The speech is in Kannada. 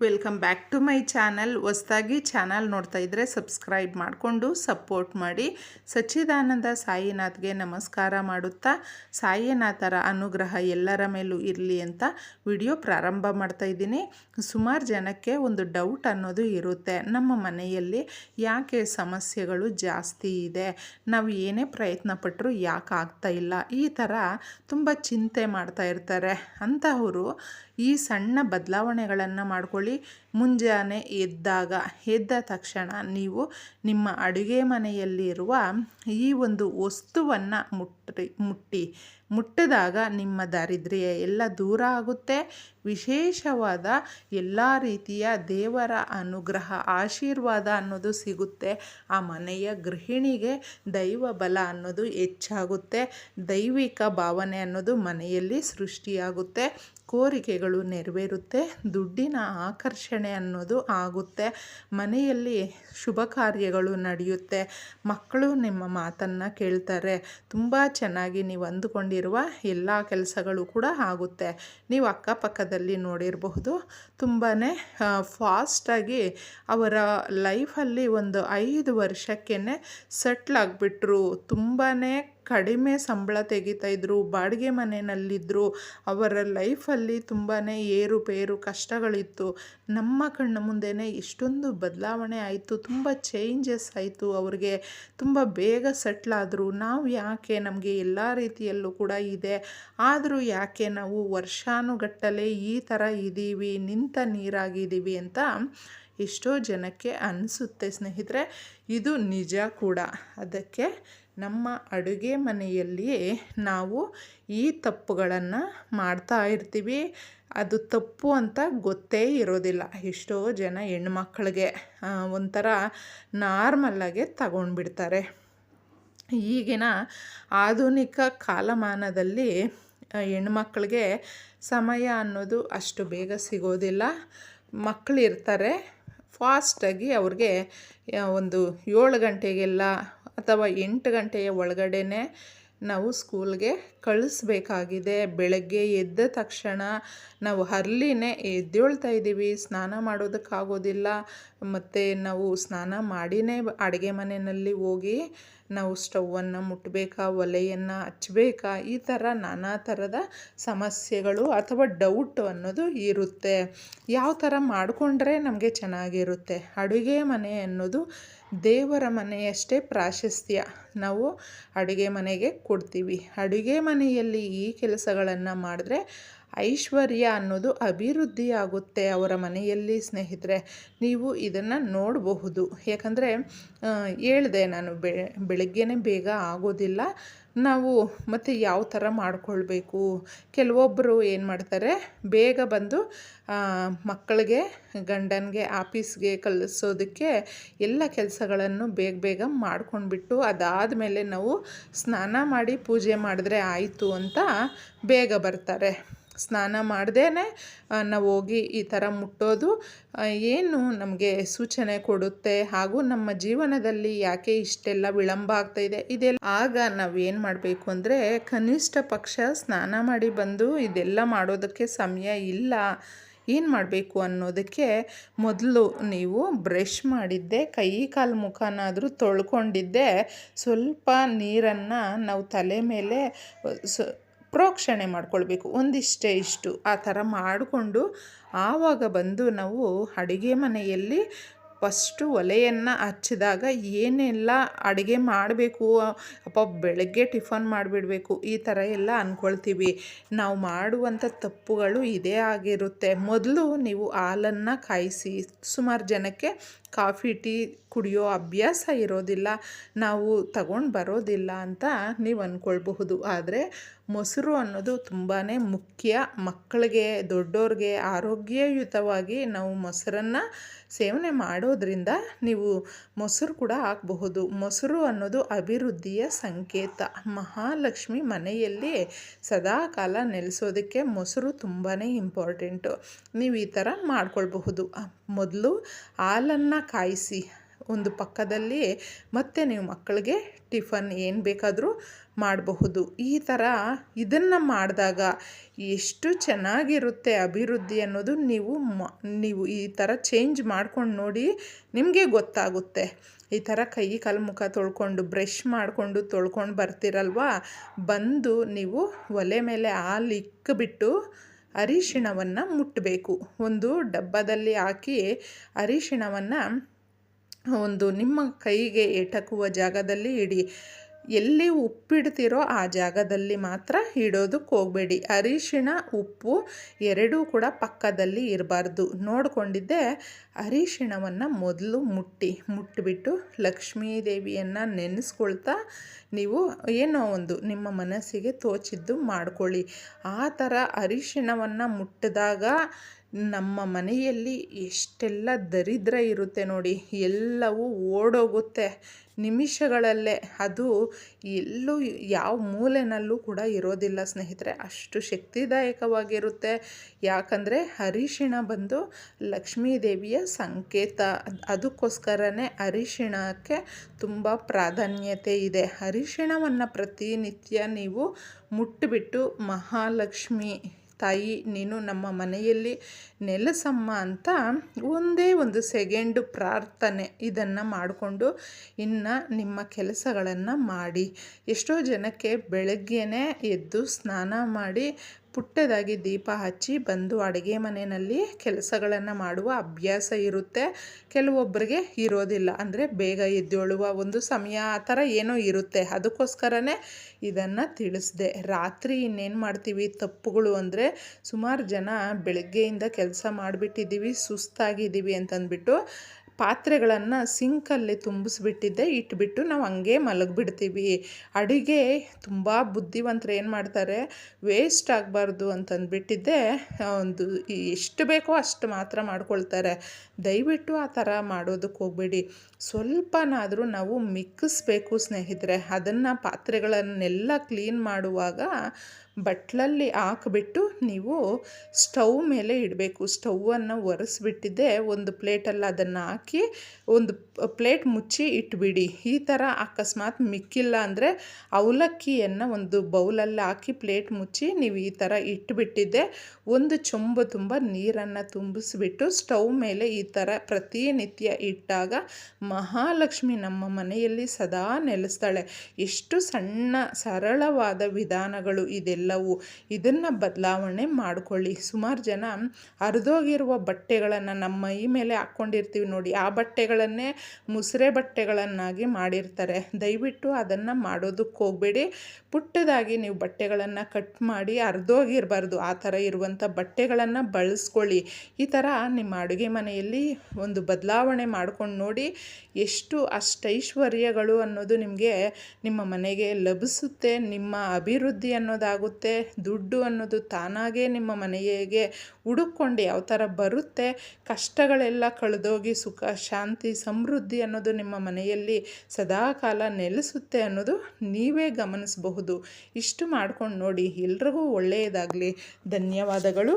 Welcome back to my channel ಹೊಸ್ದಾಗಿ ಚಾನಲ್ ನೋಡ್ತಾ ಇದ್ದರೆ ಸಬ್ಸ್ಕ್ರೈಬ್ ಮಾಡಿಕೊಂಡು ಸಪೋರ್ಟ್ ಮಾಡಿ. ಸಚ್ಚಿದಾನಂದ ಸಾಯಿನಾಥ್ಗೆ ನಮಸ್ಕಾರ ಮಾಡುತ್ತಾ, ಸಾಯಿನಾಥರ ಅನುಗ್ರಹ ಎಲ್ಲರ ಮೇಲೂ ಇರಲಿ ಅಂತ ವಿಡಿಯೋ ಪ್ರಾರಂಭ ಮಾಡ್ತಾ ಇದ್ದೀನಿ. ಸುಮಾರು ಜನಕ್ಕೆ ಒಂದು ಡೌಟ್ ಅನ್ನೋದು ಇರುತ್ತೆ. ನಮ್ಮ ಮನೆಯಲ್ಲಿ ಯಾಕೆ ಸಮಸ್ಯೆಗಳು ಜಾಸ್ತಿ ಇದೆ? ನಾವು ಏನೇ ಪ್ರಯತ್ನ ಪಟ್ಟರೂ ಯಾಕೆ ಆಗ್ತಾ ಇಲ್ಲ? ಈ ಥರ ತುಂಬ ಚಿಂತೆ ಮಾಡ್ತಾ ಇರ್ತಾರೆ. ಅಂತಹವರು ಈ ಸಣ್ಣ ಬದಲಾವಣೆಗಳನ್ನು ಮಾಡ್ಕೊಳ್ಳಿ. ಮುಂಜಾನೆ ಎದ್ದಾಗ, ಎದ್ದ ತಕ್ಷಣ ನೀವು ನಿಮ್ಮ ಅಡುಗೆ ಮನೆಯಲ್ಲಿರುವ ಈ ಒಂದು ವಸ್ತುವನ್ನು ಮುಟ್ಟಿ ಮುಟ್ಟಿ. ಮುಟ್ಟಿದಾಗ ನಿಮ್ಮ ದಾರಿದ್ರ್ಯ ಎಲ್ಲ ದೂರ ಆಗುತ್ತೆ. ವಿಶೇಷವಾದ ಎಲ್ಲ ರೀತಿಯ ದೇವರ ಅನುಗ್ರಹ, ಆಶೀರ್ವಾದ ಅನ್ನೋದು ಸಿಗುತ್ತೆ. ಆ ಮನೆಯ ಗೃಹಿಣಿಗೆ ದೈವ ಬಲ ಅನ್ನೋದು ಹೆಚ್ಚಾಗುತ್ತೆ. ದೈವಿಕ ಭಾವನೆ ಅನ್ನೋದು ಮನೆಯಲ್ಲಿ ಸೃಷ್ಟಿಯಾಗುತ್ತೆ. ಕೋರಿಕೆಗಳು ನೆರವೇರುತ್ತೆ, ದುಡ್ಡಿನ ಆಕರ್ಷಣೆ ಅನ್ನೋದು ಆಗುತ್ತೆ. ಮನೆಯಲ್ಲಿ ಶುಭ ಕಾರ್ಯಗಳು ನಡೆಯುತ್ತೆ. ಮಕ್ಕಳು ನಿಮ್ಮ ಮಾತನ್ನು ಕೇಳ್ತಾರೆ. ತುಂಬ ಚೆನ್ನಾಗಿ ನೀವು ಅಂದುಕೊಂಡಿರುವ ಎಲ್ಲ ಕೆಲಸಗಳು ಕೂಡ ಆಗುತ್ತೆ. ನೀವು ಅಕ್ಕಪಕ್ಕದಲ್ಲಿ ನೋಡಿರಬಹುದು ತುಂಬಾ ಫಾಸ್ಟಾಗಿ ಅವರ ಲೈಫಲ್ಲಿ ಒಂದು ಐದು ವರ್ಷಕ್ಕೇ ಸೆಟ್ಲಾಗಿಬಿಟ್ರು ತುಂಬಾ ಕಡಿಮೆ ಸಂಬಳ ತೆಗಿತಾಯಿದ್ರು ಬಾಡಿಗೆ ಮನೆಯಲ್ಲಿದ್ದರು ಅವರ ಲೈಫಲ್ಲಿ ತುಂಬಾ ಏರುಪೇರು ಕಷ್ಟಗಳಿತ್ತು. ನಮ್ಮ ಕಣ್ಣ ಮುಂದೆನೇ ಇಷ್ಟೊಂದು ಬದಲಾವಣೆ ಆಯಿತು, ತುಂಬ ಚೇಂಜಸ್ ಆಯಿತು. ಅವ್ರಿಗೆ ತುಂಬ ಬೇಗ ಸೆಟ್ಲಾದರು ನಾವು ಯಾಕೆ ನಮಗೆ ಎಲ್ಲ ರೀತಿಯಲ್ಲೂ ಕೂಡ ಇದೆ. ಆದರೂ ಯಾಕೆ ನಾವು ವರ್ಷಾನುಗಟ್ಟಲೆ ಈ ಥರ ಇದ್ದೀವಿ ನಿಂತ ನೀರಾಗಿದ್ದೀವಿ ಅಂತ ಎಷ್ಟೋ ಜನಕ್ಕೆ ಅನಿಸುತ್ತೆ ಸ್ನೇಹಿತರೆ, ಇದು ನಿಜ ಕೂಡ. ಅದಕ್ಕೆ ನಮ್ಮ ಅಡುಗೆ ಮನೆಯಲ್ಲಿಯೇ ನಾವು ಈ ತಪ್ಪುಗಳನ್ನು ಮಾಡ್ತಾ ಇರ್ತೀವಿ. ಅದು ತಪ್ಪು ಅಂತ ಗೊತ್ತೇ ಇರೋದಿಲ್ಲ. ಎಷ್ಟೋ ಜನ ಹೆಣ್ಮಕ್ಳಿಗೆ ಒಂಥರ ನಾರ್ಮಲ್ಲಾಗೆ ತಗೊಂಡ್ಬಿಡ್ತಾರೆ. ಈಗಿನ ಆಧುನಿಕ ಕಾಲಮಾನದಲ್ಲಿ ಹೆಣ್ಮಕ್ಳಿಗೆ ಸಮಯ ಅನ್ನೋದು ಅಷ್ಟು ಬೇಗ ಸಿಗೋದಿಲ್ಲ. ಮಕ್ಕಳು ಇರ್ತಾರೆ ಫಾಸ್ಟಾಗಿ ಅವ್ರಿಗೆ ಒಂದು ಏಳು ಗಂಟೆಗೆಲ್ಲ ಅಥವಾ ಎಂಟು ಗಂಟೆಯ ಒಳಗಡೆನೇ ನಾವು ಸ್ಕೂಲ್ಗೆ ಕಳಿಸ್ಬೇಕಾಗಿದೆ. ಬೆಳಗ್ಗೆ ಎದ್ದ ತಕ್ಷಣ ನಾವು ಹರ್ಲಿನೇ ಎದ್ದೇಳ್ತಾ ಇದ್ದೀವಿ. ಸ್ನಾನ ಮಾಡೋದಕ್ಕಾಗೋದಿಲ್ಲ. ಮತ್ತು ನಾವು ಸ್ನಾನ ಮಾಡಿನೇ ಅಡುಗೆ ಮನೆಯಲ್ಲಿ ಹೋಗಿ ನಾವು ಸ್ಟವನ್ನು ಮುಟ್ಟಬೇಕಾ ಒಲೆಯನ್ನು ಹಚ್ಬೇಕಾ, ಈ ಥರ ನಾನಾ ಥರದ ಸಮಸ್ಯೆಗಳು ಅಥವಾ ಡೌಟ್ ಅನ್ನೋದು ಇರುತ್ತೆ. ಯಾವ ಥರ ಮಾಡಿಕೊಂಡ್ರೆ ನಮಗೆ ಚೆನ್ನಾಗಿರುತ್ತೆ? ಅಡುಗೆ ಮನೆ ಅನ್ನೋದು ದೇವರ ಮನೆಯಷ್ಟೇ ಪ್ರಾಶಸ್ತ್ಯ. ನಾವು ಅಡುಗೆ ಮನೆಗೆ ಕೊಡ್ತೀವಿ. ಅಡುಗೆ ಮನೆಯಲ್ಲಿ ಈ ಕೆಲಸಗಳನ್ನು ಮಾಡಿದ್ರೆ ಐಶ್ವರ್ಯ ಅನ್ನೋದು ಅಭಿವೃದ್ಧಿ ಆಗುತ್ತೆ ಅವರ ಮನೆಯಲ್ಲಿ ಸ್ನೇಹಿತರೆ. ನೀವು ಇದನ್ನು ನೋಡಬಹುದು. ಯಾಕಂದರೆ ಹೇಳಿದೆ ನಾನು ಬೆಳಗ್ಗೆನೇ ಬೇಗ ಆಗೋದಿಲ್ಲ. ನಾವು ಮತ್ತು ಯಾವ ಥರ ಮಾಡಿಕೊಳ್ಬೇಕು? ಕೆಲವೊಬ್ಬರು ಏನು ಮಾಡ್ತಾರೆ, ಬೇಗ ಬಂದು ಮಕ್ಕಳಿಗೆ, ಗಂಡನಿಗೆ, ಆಫೀಸ್ಗೆ ಕಲಿಸೋದಕ್ಕೆ ಎಲ್ಲ ಕೆಲಸಗಳನ್ನು ಬೇಗ ಬೇಗ ಮಾಡ್ಕೊಂಡ್ಬಿಟ್ಟು ಅದಾದ ಮೇಲೆ ನಾವು ಸ್ನಾನ ಮಾಡಿ ಪೂಜೆ ಮಾಡಿದ್ರೆ ಆಯಿತು ಅಂತ ಬೇಗ ಬರ್ತಾರೆ. ಸ್ನಾನ ಮಾಡ್ದೇ ನಾವು ಹೋಗಿ ಈ ಥರ ಮುಟ್ಟೋದು. ಏನು ನಮಗೆ ಸೂಚನೆ ಕೊಡುತ್ತೆ ಹಾಗೂ ನಮ್ಮ ಜೀವನದಲ್ಲಿ ಯಾಕೆ ಇಷ್ಟೆಲ್ಲ ವಿಳಂಬ ಆಗ್ತಾಯಿದೆ ಇದೆಲ್ಲ ಆಗ ನಾವು ಏನು ಮಾಡಬೇಕು ಅಂದರೆ ಕನಿಷ್ಠ ಪಕ್ಷ ಸ್ನಾನ ಮಾಡಿ ಬಂದು ಇದೆಲ್ಲ ಮಾಡೋದಕ್ಕೆ ಸಮಯ ಇಲ್ಲ. ಏನು ಮಾಡಬೇಕು ಅನ್ನೋದಕ್ಕೆ ಮೊದಲು ನೀವು ಬ್ರಷ್ ಮಾಡಿದ್ದೆ, ಕೈ ಕಾಲು ಮುಖನಾದರೂ ತೊಳ್ಕೊಂಡಿದ್ದೆ. ಸ್ವಲ್ಪ ನೀರನ್ನು ನಾವು ತಲೆ ಮೇಲೆ ಪ್ರೋಕ್ಷಣೆ ಮಾಡ್ಕೊಳ್ಬೇಕು. ಒಂದಿಷ್ಟೇ ಇಷ್ಟು. ಆ ಥರ ಮಾಡಿಕೊಂಡು ಆವಾಗ ಬಂದು ನಾವು ಅಡುಗೆ ಮನೆಯಲ್ಲಿ ಫಸ್ಟು ಒಲೆಯನ್ನು ಹಚ್ಚಿದಾಗ ಏನೆಲ್ಲ ಅಡುಗೆ ಮಾಡಬೇಕು? ಅಪ್ಪ, ಬೆಳಗ್ಗೆ ಟಿಫನ್ ಮಾಡಿಬಿಡಬೇಕು. ಈ ಥರ ಎಲ್ಲ ಅಂದ್ಕೊಳ್ತೀವಿ ನಾವು ಮಾಡುವಂಥ ತಪ್ಪುಗಳು ಇದೇ ಆಗಿರುತ್ತೆ. ಮೊದಲು ನೀವು ಹಾಲನ್ನು ಕಾಯಿಸಿ ಸುಮಾರು ಜನಕ್ಕೆ ಕಾಫಿ, ಟೀ ಕುಡಿಯೋ ಅಭ್ಯಾಸ ಇರೋದಿಲ್ಲ. ನಾವು ತಗೊಂಡು ಬರೋದಿಲ್ಲ ಅಂತ ನೀವು ಅಂದ್ಕೊಳ್ಬಹುದು ಆದರೆ ಮೊಸರು ಅನ್ನೋದು ತುಂಬಾ ಮುಖ್ಯ. ಮಕ್ಕಳಿಗೆ, ದೊಡ್ಡೋರಿಗೆ ಆರೋಗ್ಯಯುತವಾಗಿ ನಾವು ಮೊಸರನ್ನು ಸೇವನೆ ಮಾಡೋದ್ರಿಂದ ನೀವು ಮೊಸರು ಕೂಡ ಹಾಕಬಹುದು. ಮೊಸರು ಅನ್ನೋದು ಅಭಿವೃದ್ಧಿಯ ಸಂಕೇತ. ಮಹಾಲಕ್ಷ್ಮಿ ಮನೆಯಲ್ಲಿ ಸದಾ ಕಾಲ ನೆಲೆಸೋದಕ್ಕೆ ಮೊಸರು ತುಂಬಾ ಇಂಪಾರ್ಟೆಂಟು. ನೀವು ಈ ಥರ ಮಾಡ್ಕೊಳ್ಬಹುದು. ಮೊದಲು ಹಾಲನ್ನು ಕಾಯಿಸಿ ಒಂದು ಪಕ್ಕದಲ್ಲಿ ಮತ್ತೆ ನೀವು ಮಕ್ಕಳಿಗೆ ಟಿಫನ್ ಏನು ಬೇಕಾದರೂ ಮಾಡಬಹುದು. ಈ ಥರ ಇದನ್ನು ಮಾಡಿದಾಗ ಎಷ್ಟು ಚೆನ್ನಾಗಿರುತ್ತೆ ಅಭಿವೃದ್ಧಿ ಅನ್ನೋದು ನೀವು ಮ, ನೀವು ಈ ಥರ ಚೇಂಜ್ ಮಾಡ್ಕೊಂಡು ನೋಡಿ ನಿಮಗೆ ಗೊತ್ತಾಗುತ್ತೆ. ಈ ಥರ ಕೈ ಕಾಲು ಮುಖ ತೊಳ್ಕೊಂಡು ಬ್ರಷ್ ಮಾಡಿಕೊಂಡು ತೊಳ್ಕೊಂಡು ಬರ್ತೀರಲ್ವಾ? ಬಂದು ನೀವು ಒಲೆ ಮೇಲೆ ಹಾಲು ಇಕ್ಕಿಬಿಟ್ಟು ಅರಿಶಿಣವನ್ನು ಮುಟ್ಟಬೇಕು ಒಂದು ಡಬ್ಬದಲ್ಲಿ ಹಾಕಿ ಅರಿಶಿಣವನ್ನು ಒಂದು ನಿಮ್ಮ ಕೈಗೆ ಎಟಕುವ ಜಾಗದಲ್ಲಿ ಇಡಿ. ಎಲ್ಲಿ ಉಪ್ಪಿಡ್ತಿರೋ ಆ ಜಾಗದಲ್ಲಿ ಮಾತ್ರ ಇಡೋದಕ್ಕೆ ಹೋಗಬೇಡಿ. ಅರಿಶಿಣ, ಉಪ್ಪು ಎರಡೂ ಕೂಡ ಪಕ್ಕದಲ್ಲಿ ಇರಬಾರ್ದು. ನೋಡಿಕೊಂಡಿದ್ದೆ, ಅರಿಶಿಣವನ್ನು ಮೊದಲು ಮುಟ್ಟಿ ಮುಟ್ಟಿಬಿಟ್ಟು ಲಕ್ಷ್ಮೀ ದೇವಿಯನ್ನು ನೆನೆಸ್ಕೊಳ್ತಾ ನೀವು ಏನೋ ಒಂದು ನಿಮ್ಮ ಮನಸ್ಸಿಗೆ ತೋಚಿದ್ದು ಮಾಡ್ಕೊಳ್ಳಿ. ಆ ಥರ ಅರಿಶಿಣವನ್ನು ಮುಟ್ಟಿದಾಗ ನಮ್ಮ ಮನೆಯಲ್ಲಿ ಎಷ್ಟೆಲ್ಲ ದರಿದ್ರ ಇರುತ್ತೆ ನೋಡಿ, ಎಲ್ಲವೂ ಓಡೋಗುತ್ತೆ ನಿಮಿಷಗಳಲ್ಲೇ. ಅದು ಎಲ್ಲೂ ಯಾವ ಮೂಲೆಯಲ್ಲೂ ಕೂಡ ಇರೋದಿಲ್ಲ ಸ್ನೇಹಿತರೆ. ಅಷ್ಟು ಶಕ್ತಿದಾಯಕವಾಗಿರುತ್ತೆ. ಯಾಕಂದರೆ ಅರಿಶಿಣ ಬಂದು ಲಕ್ಷ್ಮೀ ದೇವಿಯ ಸಂಕೇತ. ಅದಕ್ಕೋಸ್ಕರನೇ ಅರಿಶಿಣಕ್ಕೆ ತುಂಬ ಪ್ರಾಧಾನ್ಯತೆ ಇದೆ. ಅರಿಶಿಣವನ್ನು ಪ್ರತಿನಿತ್ಯ ನೀವು ಮುಟ್ಟಿಬಿಟ್ಟು ಮಹಾಲಕ್ಷ್ಮಿ ತಾಯಿ, ನೀನು ನಮ್ಮ ಮನೆಯಲ್ಲಿ ನೆಲೆಸಮ್ಮ ಅಂತ ಒಂದೇ ಒಂದು ಸೆಕೆಂಡು ಪ್ರಾರ್ಥನೆ ಇದನ್ನು ಮಾಡಿಕೊಂಡು ಇನ್ನು ನಿಮ್ಮ ಕೆಲಸಗಳನ್ನು ಮಾಡಿ. ಎಷ್ಟೋ ಜನಕ್ಕೆ ಬೆಳಗ್ಗೆನೇ ಎದ್ದು ಸ್ನಾನ ಮಾಡಿ ಪುಟ್ಟದಾಗಿ ದೀಪ ಹಚ್ಚಿ ಬಂದು ಅಡುಗೆ ಮನೆಯಲ್ಲಿ ಕೆಲಸಗಳನ್ನು ಮಾಡುವ ಅಭ್ಯಾಸ ಇರುತ್ತೆ. ಕೆಲವೊಬ್ಬರಿಗೆ ಇರೋದಿಲ್ಲ. ಅಂದರೆ ಬೇಗ ಎದ್ದೇಳುವ ಒಂದು ಸಮಯ ಆ ಥರ ಏನೋ ಇರುತ್ತೆ. ಅದಕ್ಕೋಸ್ಕರನೇ ಇದನ್ನು ತಿಳಿಸ್ದೆ. ರಾತ್ರಿ ಇನ್ನೇನು ಮಾಡ್ತೀವಿ? ತಪ್ಪುಗಳು ಅಂದರೆ ಸುಮಾರು ಜನ ಬೆಳಗ್ಗೆಯಿಂದ ಕೆಲಸ ಮಾಡಿಬಿಟ್ಟಿದ್ದೀವಿ, ಸುಸ್ತಾಗಿದ್ದೀವಿ ಅಂತಂದ್ಬಿಟ್ಟು ಪಾತ್ರೆಗಳನ್ನು ಸಿಂಕಲ್ಲಿ ತುಂಬಿಸ್ಬಿಟ್ಟಿದ್ದೆ. ಇಟ್ಬಿಟ್ಟು ನಾವು ಹಂಗೆ ಮಲಗಿಬಿಡ್ತೀವಿ. ಅಡುಗೆ ತುಂಬ ಬುದ್ಧಿವಂತರು ಏನು ಮಾಡ್ತಾರೆ ವೇಸ್ಟ್ ಆಗಬಾರ್ದು ಅಂತಂದ್ಬಿಟ್ಟಿದ್ದೆ. ಒಂದು ಎಷ್ಟು ಬೇಕೋ ಅಷ್ಟು ಮಾತ್ರ ಮಾಡ್ಕೊಳ್ತಾರೆ. ದಯವಿಟ್ಟು ಆ ಥರ ಮಾಡೋದಕ್ಕೆ ಹೋಗಬೇಡಿ. ಸ್ವಲ್ಪನಾದರೂ ನಾವು ಮಿಕ್ಕಿಸ್ಬೇಕು ಸ್ನೇಹಿತರೆ. ಅದನ್ನು ಪಾತ್ರೆಗಳನ್ನೆಲ್ಲ ಕ್ಲೀನ್ ಮಾಡುವಾಗ ಬಟ್ಲಲ್ಲಿ ಹಾಕ್ಬಿಟ್ಟು ನೀವು ಸ್ಟವ್ ಮೇಲೆ ಇಡಬೇಕು. ಸ್ಟವನ್ನು ಒರೆಸ್ಬಿಟ್ಟಿದ್ದೆ. ಒಂದು ಪ್ಲೇಟಲ್ಲಿ ಅದನ್ನು ಹಾಕಿ ಒಂದು ಪ್ಲೇಟ್ ಮುಚ್ಚಿ ಇಟ್ಬಿಡಿ. ಈ ಥರ ಅಕಸ್ಮಾತ್ ಮಿಕ್ಕಿಲ್ಲ ಅಂದರೆ ಅವಲಕ್ಕಿಯನ್ನು ಒಂದು ಬೌಲಲ್ಲಿ ಹಾಕಿ ಪ್ಲೇಟ್ ಮುಚ್ಚಿ ನೀವು ಈ ಥರ ಇಟ್ಬಿಟ್ಟಿದ್ದೆ. ಒಂದು ಚೊಂಬು ತುಂಬ ನೀರನ್ನು ತುಂಬಿಸ್ಬಿಟ್ಟು ಸ್ಟವ್ ಮೇಲೆ ಈ ಥರ ಪ್ರತಿನಿತ್ಯ ಇಟ್ಟಾಗ ಮಹಾಲಕ್ಷ್ಮಿ ನಮ್ಮ ಮನೆಯಲ್ಲಿ ಸದಾ ನೆಲೆಸ್ತಾಳೆ. ಎಷ್ಟು ಸಣ್ಣ, ಸರಳವಾದ ವಿಧಾನಗಳು ಇದೆಲ್ಲವೂ. ಇದನ್ನು ಬದಲಾವಣೆ ಮಾಡಿಕೊಳ್ಳಿ. ಸುಮಾರು ಜನ ಹರಿದೋಗಿರುವ ಬಟ್ಟೆಗಳನ್ನು ನಮ್ಮ ಮೈ ಮೇಲೆ ಹಾಕ್ಕೊಂಡಿರ್ತೀವಿ ನೋಡಿ. ಆ ಬಟ್ಟೆಗಳನ್ನೇ ಮುಸುರೆ ಬಟ್ಟೆಗಳನ್ನಾಗಿ ಮಾಡಿರ್ತಾರೆ. ದಯವಿಟ್ಟು ಅದನ್ನು ಮಾಡೋದಕ್ಕೆ ಹೋಗಬೇಡಿ. ಪುಟ್ಟದಾಗಿ ನೀವು ಬಟ್ಟೆಗಳನ್ನು ಕಟ್ ಮಾಡಿ ಹರಿದೋಗಿರಬಾರ್ದು ಆ ಥರ ಇರುವಂಥ ಬಟ್ಟೆಗಳನ್ನು ಬಳಸ್ಕೊಳ್ಳಿ. ಈ ಥರ ನಿಮ್ಮ ಅಡುಗೆ ಮನೆಯಲ್ಲಿ ಒಂದು ಬದಲಾವಣೆ ಮಾಡ್ಕೊಂಡು ನೋಡಿ. ಎಷ್ಟು ಅಷ್ಟೈಶ್ವರ್ಯಗಳು ಅನ್ನೋದು ನಿಮಗೆ ನಿಮ್ಮ ಮನೆಗೆ ಲಭಿಸುತ್ತೆ, ನಿಮ್ಮ ಅಭಿವೃದ್ಧಿ ಅನ್ನೋದಾಗುತ್ತೆ, ದುಡ್ಡು ಅನ್ನೋದು ತಾನಾಗೇ ನಿಮ್ಮ ಮನೆಗೆ ಹುಡುಕೊಂಡು ಯಾವ ಥರ ಬರುತ್ತೆ, ಕಷ್ಟಗಳೆಲ್ಲ ಕಳೆದೋಗಿ ಸುಖ, ಶಾಂತಿ, ಸಮೃದ್ಧಿ ಅನ್ನೋದು ನಿಮ್ಮ ಮನೆಯಲ್ಲಿ ಸದಾಕಾಲ ನೆಲೆಸುತ್ತೆ ಅನ್ನೋದು ನೀವೇ ಗಮನಿಸಬಹುದು. ಇಷ್ಟು ಮಾಡ್ಕೊಂಡು ನೋಡಿ, ಎಲ್ರಿಗೂ ಒಳ್ಳೆಯದಾಗಲಿ. ಧನ್ಯವಾದಗಳು.